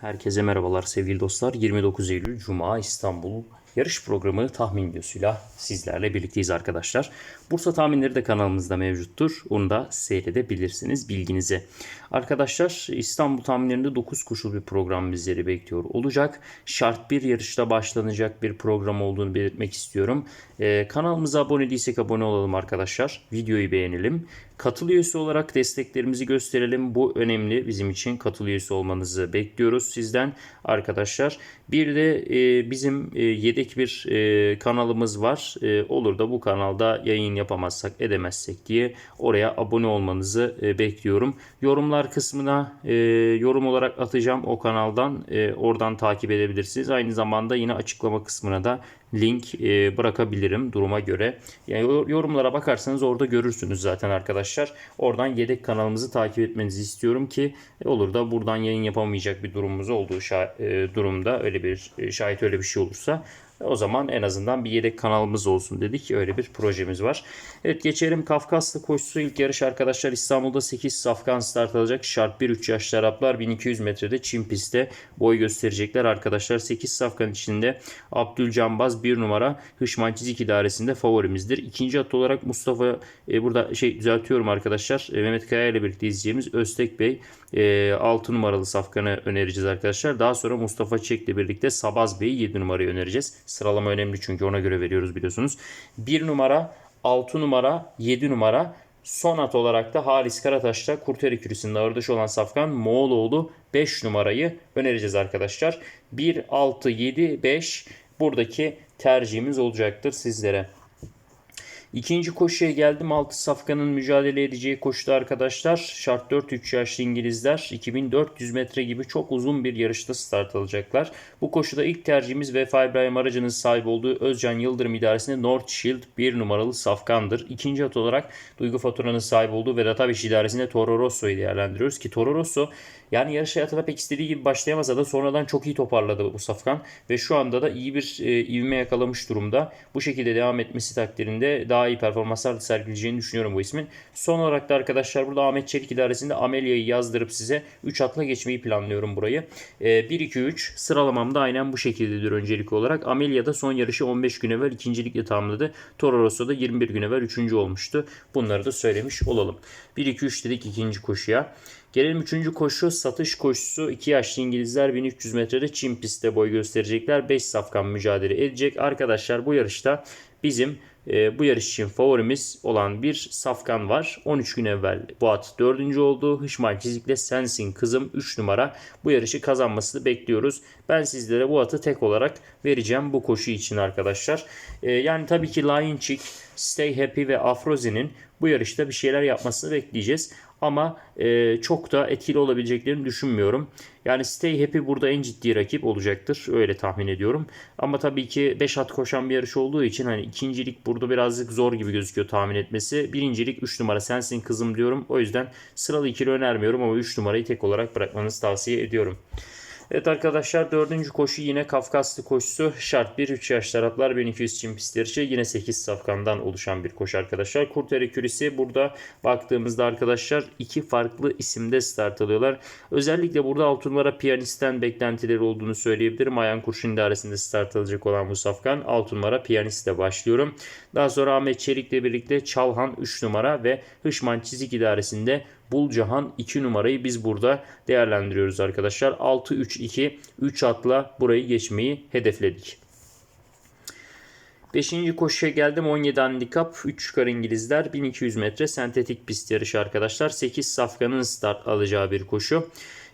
Herkese merhabalar sevgili dostlar. 29 Eylül Cuma İstanbul yarış programı tahmin videosuyla sizlerle birlikteyiz arkadaşlar. Bursa tahminleri de kanalımızda mevcuttur. Onu da seyredebilirsiniz bilginize. Arkadaşlar İstanbul tahminlerinde 9 koşul bir program bizleri bekliyor olacak. Şart bir yarışta başlanacak bir program olduğunu belirtmek istiyorum. Ee, kanalımıza abone değilsek abone olalım arkadaşlar. Videoyu beğenelim. Katıl üyesi olarak desteklerimizi gösterelim. Bu önemli bizim için katıl üyesi olmanızı bekliyoruz sizden arkadaşlar. Bir de e, bizim e, yedek bir e, kanalımız var. E, olur da bu kanalda yayın yapamazsak edemezsek diye oraya abone olmanızı e, bekliyorum. Yorumlar kısmına e, yorum olarak atacağım o kanaldan. E, oradan takip edebilirsiniz. Aynı zamanda yine açıklama kısmına da link e, bırakabilirim duruma göre. Yani yor- yorumlara bakarsanız orada görürsünüz zaten arkadaşlar. Oradan yedek kanalımızı takip etmenizi istiyorum ki e, olur da buradan yayın yapamayacak bir durumumuz olduğu şa- e, durumda öyle bir e, şayet öyle bir şey olursa o zaman en azından bir yedek kanalımız olsun dedik. Öyle bir projemiz var. Evet geçelim Kafkaslı koşusu ilk yarış arkadaşlar İstanbul'da 8 safkan start alacak. Şart 1-3 yaşlı Araplar 1200 metrede Çin pistte boy gösterecekler arkadaşlar. 8 safkan içinde Abdülcanbaz 1 numara Hışman Çizik idaresinde favorimizdir. İkinci at olarak Mustafa e, burada şey düzeltiyorum arkadaşlar. E, Mehmet Kaya ile birlikte izleyeceğimiz Öztek Bey e, 6 numaralı safkanı önereceğiz arkadaşlar. Daha sonra Mustafa Çek'le birlikte Sabaz Bey'i 7 numarayı önereceğiz. Sıralama önemli çünkü ona göre veriyoruz biliyorsunuz. 1 numara, 6 numara, 7 numara Son at olarak da Halis Karataş'ta Kurteri Kürüsü'nün ağırdaşı olan Safkan Moğoloğlu 5 numarayı önereceğiz arkadaşlar. 1, 6, 7, 5 buradaki tercihimiz olacaktır sizlere. İkinci koşuya geldim. Altı Safkan'ın mücadele edeceği koşuda arkadaşlar. Şart 4 3 yaşlı İngilizler 2400 metre gibi çok uzun bir yarışta start alacaklar. Bu koşuda ilk tercihimiz Vefa İbrahim aracının sahip olduğu Özcan Yıldırım idaresinde North Shield 1 numaralı Safkan'dır. İkinci at olarak Duygu Fatura'nın sahip olduğu Vedat Abiş idaresinde Toro Rosso'yu değerlendiriyoruz ki Toro Rosso yani yarış hayatına pek istediği gibi başlayamasa da sonradan çok iyi toparladı bu Safkan ve şu anda da iyi bir e, ivme yakalamış durumda. Bu şekilde devam etmesi takdirinde daha iyi performanslar da sergileyeceğini düşünüyorum bu ismin. Son olarak da arkadaşlar burada Ahmet Çelik idaresinde Amelia'yı yazdırıp size 3 atla geçmeyi planlıyorum burayı. E, 1-2-3 sıralamam da aynen bu şekildedir öncelik olarak. Amelia'da son yarışı 15 gün evvel ikincilikle tamamladı. Toro Rosso'da 21 gün evvel üçüncü olmuştu. Bunları da söylemiş olalım. 1-2-3 dedik ikinci koşuya. Gelelim üçüncü koşu satış koşusu. 2 yaşlı İngilizler 1300 metrede Çin pistte boy gösterecekler. 5 safkan mücadele edecek. Arkadaşlar bu yarışta bizim e, bu yarış için favorimiz olan bir safkan var. 13 gün evvel bu at 4. oldu. Hışman Çizik'le Sensin kızım 3 numara. Bu yarışı kazanmasını bekliyoruz. Ben sizlere bu atı tek olarak vereceğim bu koşu için arkadaşlar. E, yani tabii ki Lion Chick, Stay Happy ve Afrozi'nin bu yarışta bir şeyler yapmasını bekleyeceğiz. Ama e, çok da etkili olabileceklerini düşünmüyorum. Yani Stay Happy burada en ciddi rakip olacaktır. Öyle tahmin ediyorum. Ama tabii ki 5 at koşan bir yarış olduğu için hani ikincilik burada birazcık zor gibi gözüküyor tahmin etmesi. Birincilik 3 numara sensin kızım diyorum. O yüzden sıralı ikili önermiyorum ama 3 numarayı tek olarak bırakmanızı tavsiye ediyorum. Evet arkadaşlar dördüncü koşu yine Kafkaslı koşusu. Şart 1 3 yaşlar atlar 1200 çim pist yarışı. Yine 8 safkandan oluşan bir koşu arkadaşlar. Kurteri Kürisi burada baktığımızda arkadaşlar iki farklı isimde start alıyorlar. Özellikle burada 6 numara piyanistten beklentileri olduğunu söyleyebilirim. Ayan Kurşun idaresinde start alacak olan bu safkan 6 numara piyanistle başlıyorum. Daha sonra Ahmet Çelik'le birlikte Çalhan 3 numara ve Hışman Çizik idaresinde Bulcahan 2 numarayı biz burada değerlendiriyoruz arkadaşlar. 6-3-2 3 atla burayı geçmeyi hedefledik. 5. koşuya geldim 17 handikap 3 yukarı İngilizler 1200 metre sentetik pist yarışı arkadaşlar. 8 safkanın start alacağı bir koşu.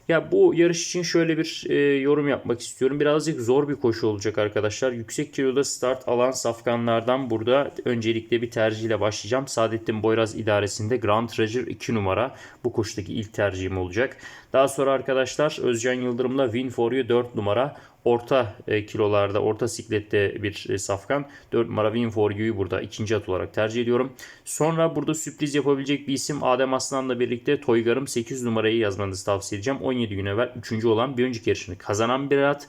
Ya bu yarış için şöyle bir e, yorum yapmak istiyorum. Birazcık zor bir koşu olacak arkadaşlar. Yüksek kiloda start alan safkanlardan burada öncelikle bir tercihle başlayacağım. Saadettin Boyraz idaresinde Grand Treasure 2 numara bu koşudaki ilk tercihim olacak. Daha sonra arkadaşlar Özcan Yıldırım'la Win for You 4 numara orta e, kilolarda, orta siklette bir e, safkan. 4 numara Win for You'yu burada ikinci at olarak tercih ediyorum. Sonra burada sürpriz yapabilecek bir isim Adem Aslan'la birlikte Toygar'ım 8 numarayı yazmanızı tavsiye edeceğim. 17 gün evvel 3. olan bir önceki yarışını kazanan bir at.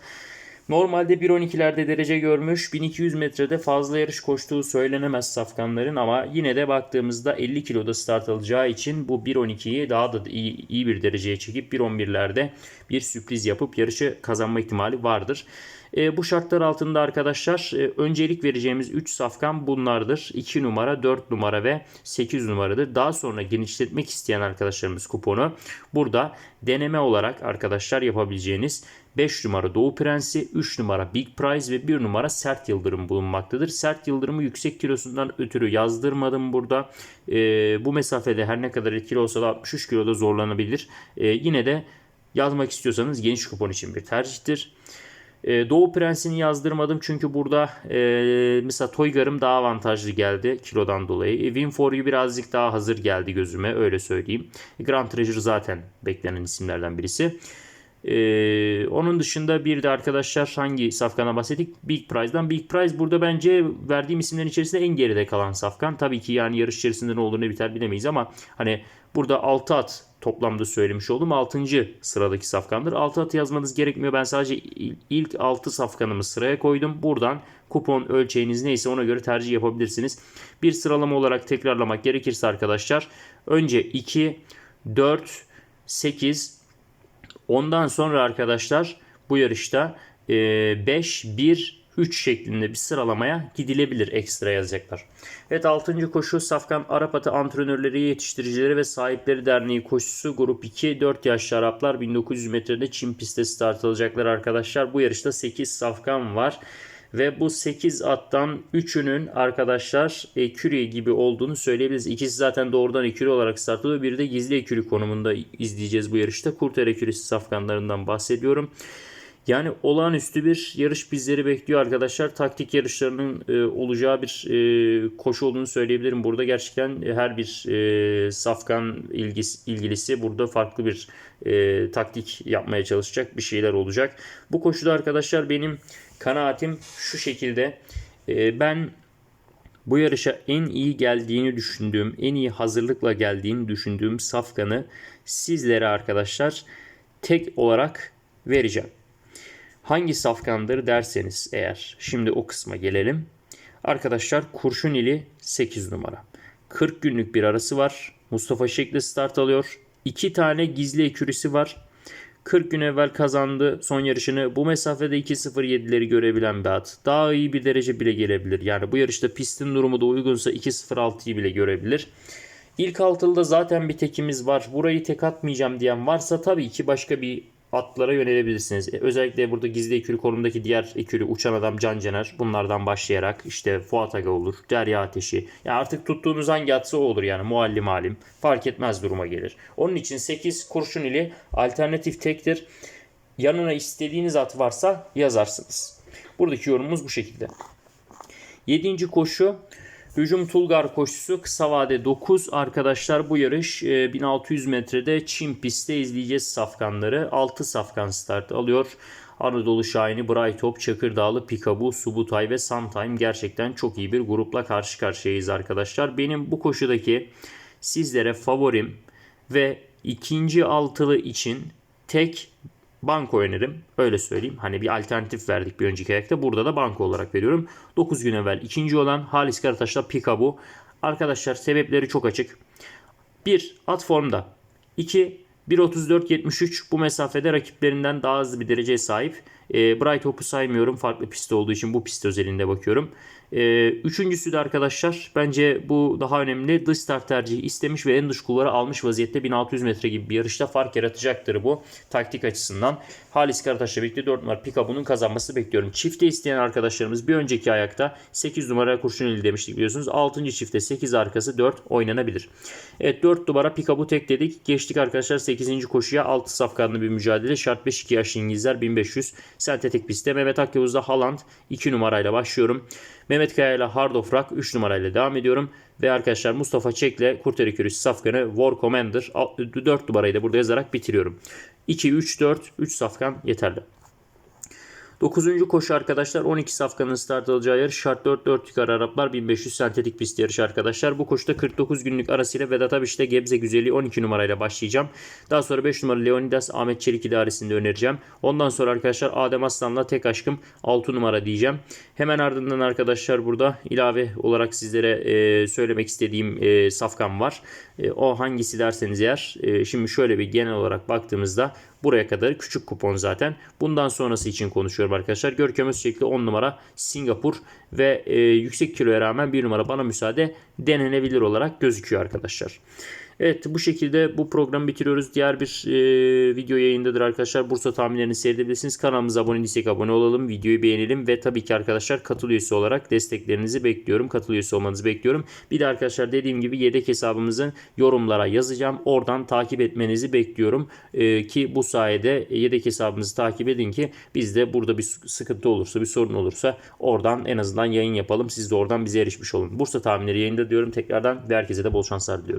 Normalde 1.12'lerde derece görmüş. 1200 metrede fazla yarış koştuğu söylenemez safkanların ama yine de baktığımızda 50 kiloda start alacağı için bu 1.12'yi daha da iyi, iyi bir dereceye çekip 1.11'lerde bir sürpriz yapıp yarışı kazanma ihtimali vardır. E, bu şartlar altında arkadaşlar e, öncelik vereceğimiz 3 safkan bunlardır. 2 numara, 4 numara ve 8 numaradır. Daha sonra genişletmek isteyen arkadaşlarımız kuponu burada deneme olarak arkadaşlar yapabileceğiniz 5 numara Doğu Prensi, 3 numara Big Prize ve 1 numara Sert Yıldırım bulunmaktadır. Sert Yıldırım'ı yüksek kilosundan ötürü yazdırmadım burada. E, bu mesafede her ne kadar etkili olsa da 63 kiloda zorlanabilir. E, yine de yazmak istiyorsanız geniş kupon için bir tercihtir. Ee, Doğu Prensi'ni yazdırmadım çünkü burada e, mesela Toygar'ım daha avantajlı geldi kilodan dolayı. E, Win for You birazcık daha hazır geldi gözüme öyle söyleyeyim. E, Grand Treasure zaten beklenen isimlerden birisi. Ee, onun dışında bir de arkadaşlar hangi safkana bahsettik? Big Prize'dan. Big Prize burada bence verdiğim isimlerin içerisinde en geride kalan safkan. Tabii ki yani yarış içerisinde ne olur ne biter bilemeyiz ama hani burada 6 at toplamda söylemiş oldum. 6. sıradaki safkandır. 6 at yazmanız gerekmiyor. Ben sadece ilk 6 safkanımı sıraya koydum. Buradan kupon ölçeğiniz neyse ona göre tercih yapabilirsiniz. Bir sıralama olarak tekrarlamak gerekirse arkadaşlar önce 2, 4, 8, ondan sonra arkadaşlar bu yarışta 5, 1, 3 şeklinde bir sıralamaya gidilebilir ekstra yazacaklar. Evet 6. koşu Safkan Arap Atı Antrenörleri, Yetiştiricileri ve Sahipleri Derneği koşusu grup 2 4 yaşlı Araplar 1900 metrede Çin pistte start alacaklar arkadaşlar. Bu yarışta 8 Safkan var. Ve bu 8 attan 3'ünün arkadaşlar eküri gibi olduğunu söyleyebiliriz. İkisi zaten doğrudan eküri olarak start alıyor. Bir de gizli eküri konumunda izleyeceğiz bu yarışta. Kurter ekürisi safkanlarından bahsediyorum. Yani olağanüstü bir yarış bizleri bekliyor arkadaşlar. Taktik yarışlarının e, olacağı bir e, koşu olduğunu söyleyebilirim. Burada gerçekten her bir e, safkan ilgisi, ilgilisi burada farklı bir e, taktik yapmaya çalışacak bir şeyler olacak. Bu koşuda arkadaşlar benim kanaatim şu şekilde. E, ben bu yarışa en iyi geldiğini düşündüğüm, en iyi hazırlıkla geldiğini düşündüğüm safkanı sizlere arkadaşlar tek olarak vereceğim. Hangi safkandır derseniz eğer şimdi o kısma gelelim. Arkadaşlar kurşun ili 8 numara. 40 günlük bir arası var. Mustafa Şekli start alıyor. 2 tane gizli ekürisi var. 40 gün evvel kazandı son yarışını. Bu mesafede 2.07'leri görebilen bir at. Daha iyi bir derece bile gelebilir. Yani bu yarışta pistin durumu da uygunsa 2.06'yı bile görebilir. İlk altılıda zaten bir tekimiz var. Burayı tek atmayacağım diyen varsa tabii ki başka bir atlara yönelebilirsiniz. E, özellikle burada gizli ekürü konumdaki diğer ekürü uçan adam Can Cener bunlardan başlayarak işte Fuat Aga olur, Derya Ateşi. Yani artık tuttuğunuz hangi atsa olur yani muallim alim fark etmez duruma gelir. Onun için 8 kurşun ili alternatif tektir. Yanına istediğiniz at varsa yazarsınız. Buradaki yorumumuz bu şekilde. 7. koşu Hücum Tulgar koşusu kısa vade 9 arkadaşlar bu yarış 1600 e, metrede Çin pistte izleyeceğiz safkanları. 6 safkan start alıyor. Anadolu Şahini, Brightop, Çakırdağlı, Pikabu, Subutay ve Suntime gerçekten çok iyi bir grupla karşı karşıyayız arkadaşlar. Benim bu koşudaki sizlere favorim ve ikinci altılı için tek banko öneririm. Öyle söyleyeyim. Hani bir alternatif verdik bir önceki ayakta. Burada da banko olarak veriyorum. 9 gün evvel ikinci olan Halis Karataş'la Pikabu. Arkadaşlar sebepleri çok açık. 1. At formda. 2. 1.34.73 bu mesafede rakiplerinden daha hızlı bir dereceye sahip. E, Bright Hope'u saymıyorum. Farklı pist olduğu için bu pist özelinde bakıyorum. E, üçüncüsü de arkadaşlar bence bu daha önemli. Dış start tercihi istemiş ve en dış kulları almış vaziyette 1600 metre gibi bir yarışta fark yaratacaktır bu taktik açısından. Halis Karataş'la birlikte 4 numara Pikabu'nun kazanması bekliyorum. Çifte isteyen arkadaşlarımız bir önceki ayakta 8 numara Kurşuneli demiştik biliyorsunuz. 6. çifte 8 arkası 4 oynanabilir. Evet 4 numara Pikabu tek dedik. Geçtik arkadaşlar 8. koşuya 6 safkanlı bir mücadele. Şart 5 2 yaşlı İngilizler 1500. Sentetik pistte Mehmet Akyavuz'da Haaland 2 numarayla başlıyorum. Mehmet Kaya ile Hard of Rock 3 numarayla devam ediyorum. Ve arkadaşlar Mustafa Çek ile Kurtarı Kürüsü Safkan'ı War Commander 4 numarayı da burada yazarak bitiriyorum. 2, 3, 4, 3 safkan yeterli. 9. koşu arkadaşlar 12 safkanın start alacağı yarış şart 4 4 yukarı Araplar 1500 sentetik pist yarışı arkadaşlar. Bu koşuda 49 günlük arasıyla Vedat Abiş'te Gebze Güzeli 12 numarayla başlayacağım. Daha sonra 5 numaralı Leonidas Ahmet Çelik idaresinde önereceğim. Ondan sonra arkadaşlar Adem Aslan'la tek aşkım 6 numara diyeceğim. Hemen ardından arkadaşlar burada ilave olarak sizlere e, söylemek istediğim e, safkan var. E, o hangisi derseniz eğer e, şimdi şöyle bir genel olarak baktığımızda buraya kadar küçük kupon zaten. Bundan sonrası için konuşuyorum arkadaşlar. Görkem Özçelik'le 10 numara Singapur ve e, yüksek kiloya rağmen 1 numara bana müsaade denenebilir olarak gözüküyor arkadaşlar. Evet bu şekilde bu programı bitiriyoruz. Diğer bir e, video yayındadır arkadaşlar. Bursa tahminlerini seyredebilirsiniz. Kanalımıza abone değilsek abone olalım. Videoyu beğenelim ve tabii ki arkadaşlar katıl üyesi olarak desteklerinizi bekliyorum. Katıl üyesi olmanızı bekliyorum. Bir de arkadaşlar dediğim gibi yedek hesabımızın yorumlara yazacağım. Oradan takip etmenizi bekliyorum. E, ki bu sayede yedek hesabımızı takip edin ki biz de burada bir sıkıntı olursa bir sorun olursa oradan en azından yayın yapalım. Siz de oradan bize erişmiş olun. Bursa tahminleri yayında diyorum tekrardan ve herkese de bol şanslar diliyorum.